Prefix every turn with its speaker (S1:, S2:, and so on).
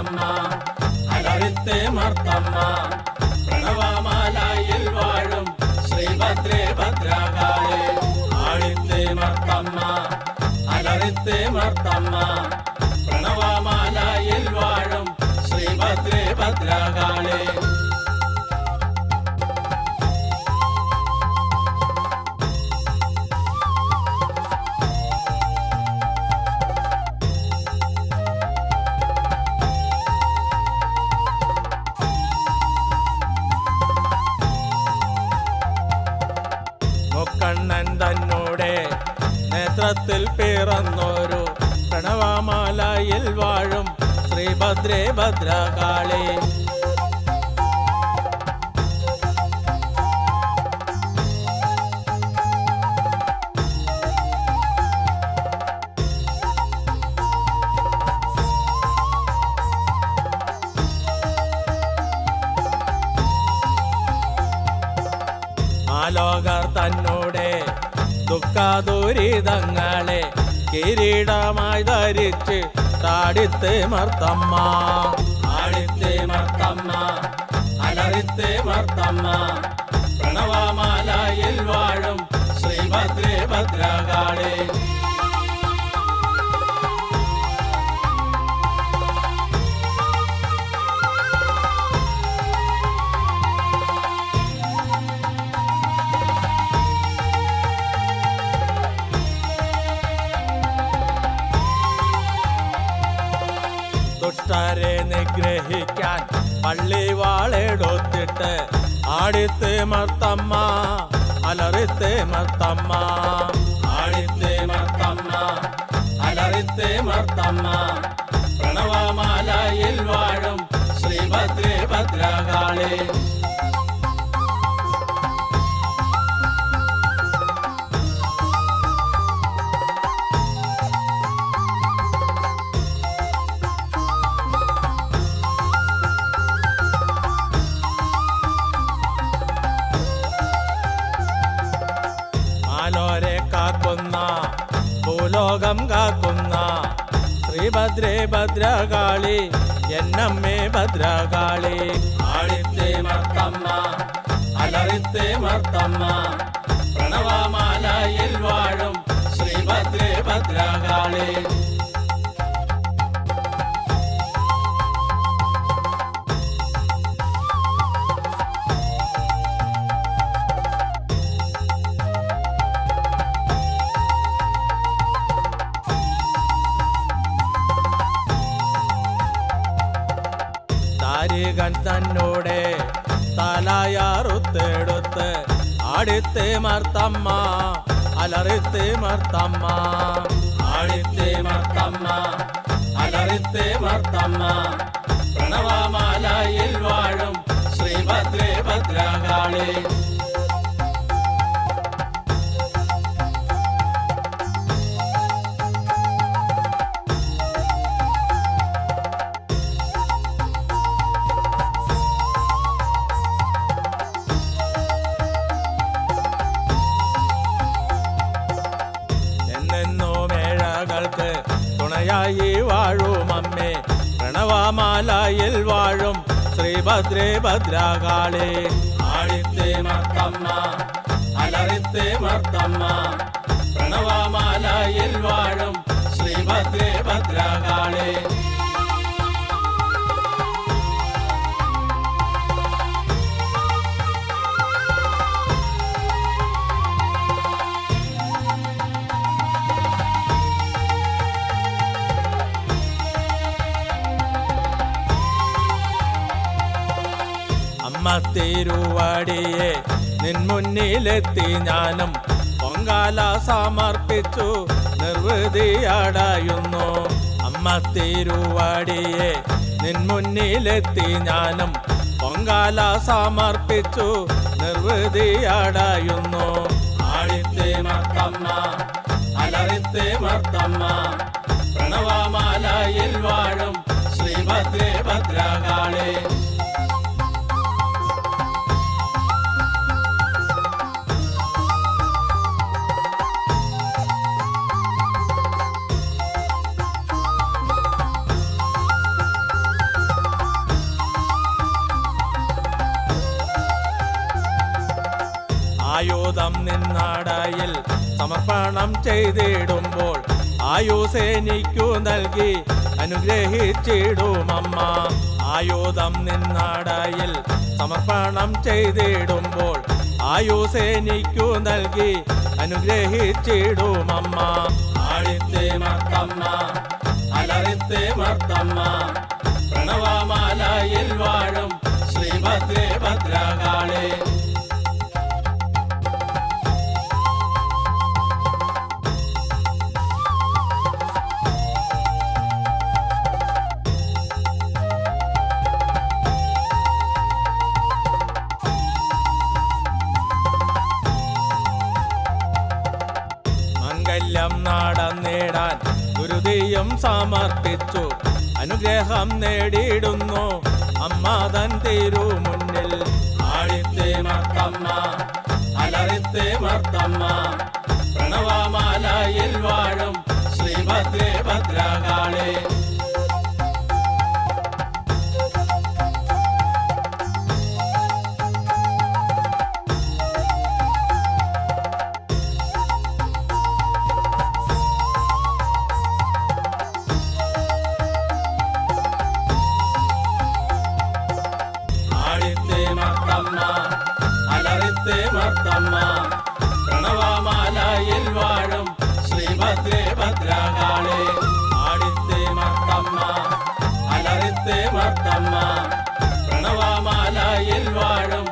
S1: മർത്തമ്മ അലറിത്തെ മാർത്തമ്മ പ്രണവമാലയിൽ വാഴും ശ്രീഭദ്രേ ഭദ്രകാളി. ആഴിത്തെ മാർത്തമ്മ അലറിത്തെ മാർത്തമ്മ പ്രണവമാലയിൽ വാഴും നേത്രത്തിൽ പിറന്നൊരു പ്രണവമാലയിൽ വാഴും ശ്രീഭദ്രേ ഭദ്രകാളി ആലോകർ തന്നോടെ ദുഃഖദുരിതങ്ങളെ കിരീടമായി ധരിച്ച് താടിത്തെ മർത്തമ്മ. ആടിത്തെ മർത്തമ്മ അലറിത്തെ മർത്തമ്മ. പ്രണവമാലയിൽ വാഴും ശ്രീഭദ്രേ ഭദ്രകാളി. നിഗ്രഹിക്കാൻ പള്ളി വാളെടുത്തിട്ട് ആടിത്തെ മർത്തമ്മ അലറിത്തെ മർത്തമ്മ. ആടിത്തെ മർത്തമ്മ അലറിത്തെ മർത്തമ്മ. പ്രണവമാലയിൽ വാഴും ശ്രീഭദ്രേ ഭദ്രകാളി. ഭൂലോകം കാക്കുന്ന ശ്രീഭദ്രേ ഭദ്രകാളി എന്നമ്മേ ഭദ്രകാളി. ആളിത്തേ മർത്തമ്മ അലറിത്തെ മർത്തമ്മ പ്രണവമാലയിൽ വാഴും ശ്രീഭദ്രേ ഭദ്രകാളി. തന്നോടെ തലയാറുത്തെടുത്ത് ആടിത്തെ മർത്തമ്മ അലറിത്ത് മർത്തമ്മ. ആടിത്തെ മർത്തമ്മ അലറിത്ത് മർത്തമ്മ. പ്രണവമാലയിൽ വാഴും ശ്രീഭദ്രേ ഭദ്രകാളി. തുണയായി വാഴും അമ്മേ. പ്രണവമാലയിൽ വാഴും ശ്രീഭദ്രേ ഭദ്രകാളി. ആടിത്തെ മർത്തമ്മ അലറിത്തെ മർത്തമ്മ. പ്രണവമാലയിൽ വാഴും ശ്രീഭദ്രേ ഭദ്രകാളി. അമ്മ തിരുവാടിയെ നിൻ മുന്നിലെത്തി ഞാനും പൊങ്കാല സമർപ്പിച്ചു നിർവൃതിയടയുന്നു അമ്മ തിരുവാടിയെ നിൻ മുന്നിലെത്തി ഞാനും പൊങ്കാല സമർപ്പിച്ചു നിർവൃതിയടയുന്നു ആഴിത്തെ മർത്തമ്മ അലറിത്തെ മർത്തമ്മ ആയുധം നിന്നാടായിൽ സമർപ്പണം ചെയ്തിടുമ്പോൾ ആയുസേനിക്കു നൽകി അനുഗ്രഹിച്ചിടുമമ്മ. ആയുധം നിന്നാടായിൽ സമർപ്പണം ചെയ്തിടുമ്പോൾ ആയുസേനിക്കു നൽകി അനുഗ്രഹിച്ചിടുമമ്മ. ആഴിത്തെ മർത്തമ്മ അലറിത്തെ മർത്തമ്മ പ്രണവമാലയിൽ വാഴും ശ്രീഭദ്രേ ഭദ്രകാളേ മംഗല്യം നേടാൻ ഗുരുദീയം സമർപ്പിച്ചു. അനുഗ്രഹം നേടിയിടുന്നു. അമ്മ തൻ തിരു മുന്നിൽ. ആടിത്തെ മർത്തമ്മ അലറിത്തെ മർത്തമ്മ പ്രണവമാലയിൽ വാഴും ശ്രീഭദ്രേ ഭദ്രകാളേ. അലറിത്തെ മർത്തമ്മ പ്രണവമാലയിൽ വാഴും ശ്രീഭദ്രേ ഭദ്രകാളേ ആടിത്തെ മർത്തമ്മ അലറിത്തെ മർത്തമ്മ പ്രണവമാലയിൽ വാഴും ശ്രീഭദ്രേ ഭദ്രകാളേ